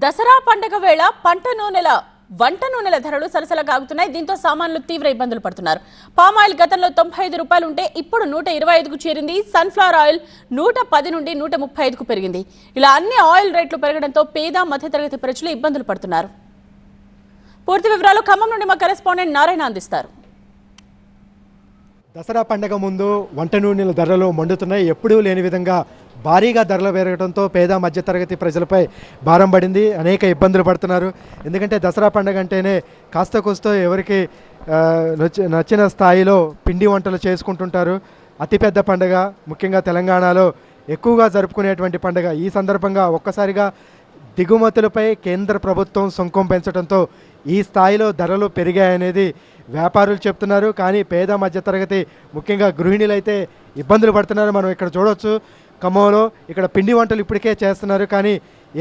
దసరా పండగ వేళ పంట నూనెల వంట నూనెల ధరలు సలసలగాగుతున్నాయి దీంతో సామాన్లు తీవ్ర ఇబ్బందులు పడుతున్నారు. పామాయిల్ గతంలో తొంభై ఐదు రూపాయలు ఉంటే ఇప్పుడు నూట ఇరవై ఐదుకు చేరింది. సన్ఫ్లవర్ ఆయిల్ నూట పది నుండి నూట ముప్పై ఐదుకు పెరిగింది. ఇలా అన్ని ఆయిల్ రేట్లు పెరగడంతో పేద మధ్యతరగతి ప్రజలు ఇబ్బందులు పడుతున్నారు. పూర్తి వివరాలు ఖమ్మం నుండి మా కరెస్పాండెంట్ నారాయణ అందిస్తారు. దసరా పండగ ముందు వంట నూనెల ధరలు మండుతున్నాయి. ఎప్పుడూ లేని విధంగా భారీగా ధరలు పెరగడంతో పేద మధ్యతరగతి ప్రజలపై భారం పడింది. అనేక ఇబ్బందులు పడుతున్నారు. ఎందుకంటే దసరా పండగ అంటేనే కాస్త కూస్తో ఎవరికి నచ్చిన స్థాయిలో పిండి వంటలు చేసుకుంటుంటారు. అతిపెద్ద పండగ ముఖ్యంగా తెలంగాణలో ఎక్కువగా జరుపుకునేటువంటి పండగ. ఈ సందర్భంగా ఒక్కసారిగా దిగుమతులపై కేంద్ర ప్రభుత్వం సుంకం పెంచడంతో ఈ స్థాయిలో ధరలు పెరిగాయనేది వ్యాపారులు చెప్తున్నారు. కానీ పేద మధ్యతరగతి ముఖ్యంగా గృహిణులు అయితే ఇబ్బందులు పడుతున్నారు. మనం ఇక్కడ చూడవచ్చు ఖమ్మంలో ఇక్కడ పిండి వంటలు ఇప్పటికే చేస్తున్నారు. కానీ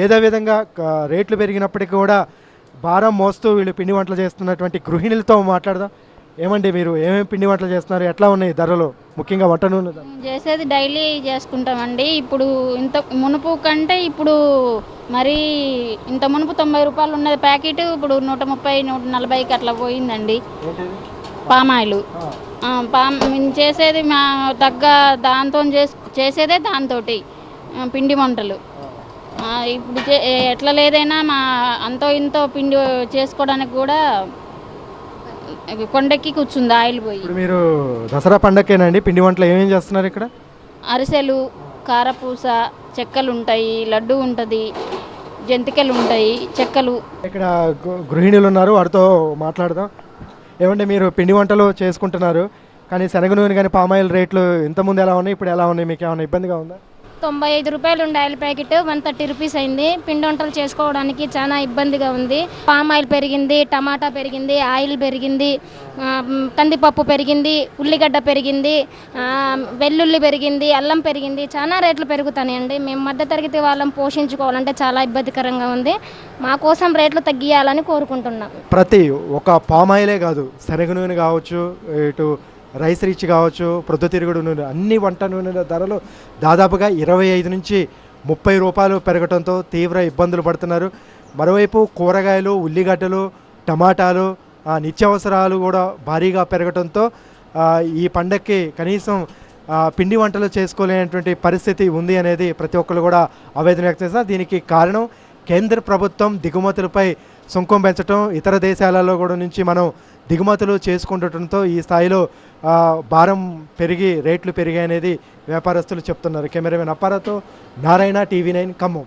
ఏదో విధంగా రేట్లు పెరిగినప్పటికీ కూడా భారం మోస్తూ వీళ్ళు పిండి వంటలు చేస్తున్నటువంటి గృహిణులతో మాట్లాడదాం. ఏమండి మీరు? ఏమేమి పిండి వంటలు చేస్తున్నారు? ఎట్లా ఉన్నాయి ధరలు? ముఖ్యంగా వంట నూనె చేసేది డైలీ చేసుకుంటామండి. ఇప్పుడు ఇంత మునుపు కంటే ఇప్పుడు మరి ఇంత మునుపు తొంభై రూపాయలు ఉన్నది ప్యాకెట్ ఇప్పుడు నూట ముప్పై నూట నలభైకి అట్లా పోయిందండి. పామాయిల్. పామ్ మేము చేసేది మా తగ్గ దాంతో చేస్ చేసేదే దాంతో పిండి వంటలు. ఇప్పుడు ఎట్లా లేదైనా మా అంతో ఇంతో పిండి చేసుకోవడానికి కూడా కొండెక్కి కూర్చుంది ఆయిల్ పోయి. మీరు దసరా పండగకేనండి పిండి వంటలు ఏమేం చేస్తున్నారు ఇక్కడ? అరిసెలు కారపూస చెక్కలు ఉంటాయి లడ్డు ఉంటుంది జంతికలు ఉంటాయి చెక్కలు. ఇక్కడ గృహిణులు ఉన్నారు వారితో మాట్లాడదాం. ఏమంటే మీరు పిండి వంటలు చేసుకుంటున్నారు కానీ శనగ నూనె కానీ పామాయిల్ రేట్లు ఇంతకుముందు ఎలా ఉన్నాయి ఇప్పుడు ఎలా ఉన్నాయి మీకు ఏమైనా ఇబ్బందిగా ఉందా? తొంభై ఐదు రూపాయలు ఉండే oil packet one thirty rupees అయింది. పిండి వంటలు చేసుకోవడానికి చాలా ఇబ్బందిగా ఉంది. పామ్ ఆయిల్ పెరిగింది టమాటా పెరిగింది ఆయిల్ పెరిగింది కందిపప్పు పెరిగింది ఉల్లిగడ్డ పెరిగింది వెల్లుల్లి పెరిగింది అల్లం పెరిగింది. చాలా రేట్లు పెరుగుతాయండి మేము మధ్యతరగతి వాళ్ళం పోషించుకోవాలంటే చాలా ఇబ్బందికరంగా ఉంది. మా కోసం రేట్లు తగ్గియాలని కోరుకుంటున్నాం. ప్రతి ఒక ఆయిలే కాదు శనగ నూనె కావచ్చు ఇటు రైస్ రీచ్ కావచ్చు ప్రొద్దుతిరుగుడు నూనె అన్ని వంట నూనెల ధరలు దాదాపుగా ఇరవై ఐదు నుంచి ముప్పై రూపాయలు పెరగడంతో తీవ్ర ఇబ్బందులు పడుతున్నారు. మరోవైపు కూరగాయలు ఉల్లిగడ్డలు టమాటాలు నిత్యావసరాలు కూడా భారీగా పెరగడంతో ఈ పండక్కి కనీసం పిండి వంటలు చేసుకోలేనటువంటి పరిస్థితి ఉంది అనేది ప్రతి ఒక్కరు కూడా ఆవేదన వ్యక్తం చేస్తారు దీనికి కారణం కేంద్ర ప్రభుత్వం దిగుమతులపై సుంకం పెంచడం ఇతర దేశాలలో కూడా నుంచి మనం దిగుమతులు చేసుకుంటుండటంతో ఈ స్థాయిలో భారం పెరిగి రేట్లు పెరిగాయనేది వ్యాపారస్తులు చెప్తున్నారు. కెమెరామెన్ అప్పారాతో నారాయణ టీవీ నైన్ ఖమ్మం.